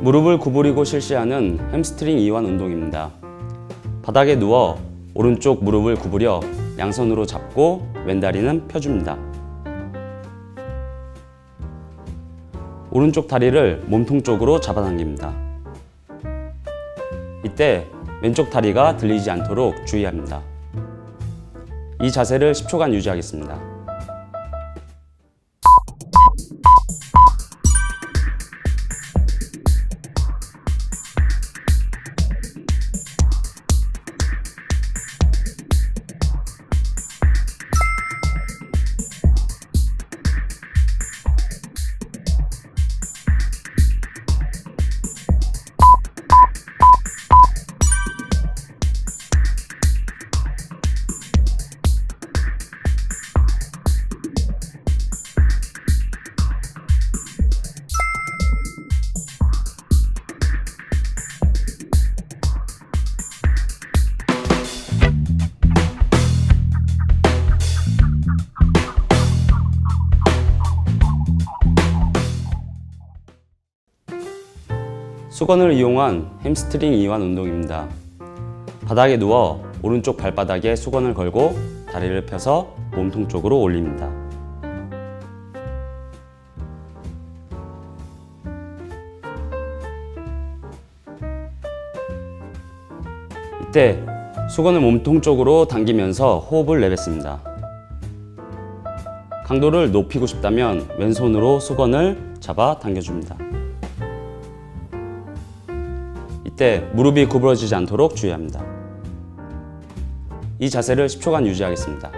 무릎을 구부리고 실시하는 햄스트링 이완 운동입니다. 바닥에 누워 오른쪽 무릎을 구부려 양손으로 잡고 왼다리는 펴줍니다. 오른쪽 다리를 몸통 쪽으로 잡아당깁니다. 이때 왼쪽 다리가 들리지 않도록 주의합니다. 이 자세를 10초간 유지하겠습니다. 수건을 이용한 햄스트링 이완 운동입니다. 바닥에 누워 오른쪽 발바닥에 수건을 걸고 다리를 펴서 몸통 쪽으로 올립니다. 이때 수건을 몸통 쪽으로 당기면서 호흡을 내뱉습니다. 강도를 높이고 싶다면 왼손으로 수건을 잡아 당겨줍니다. 이때 무릎이 구부러지지 않도록 주의합니다. 이 자세를 10초간 유지하겠습니다.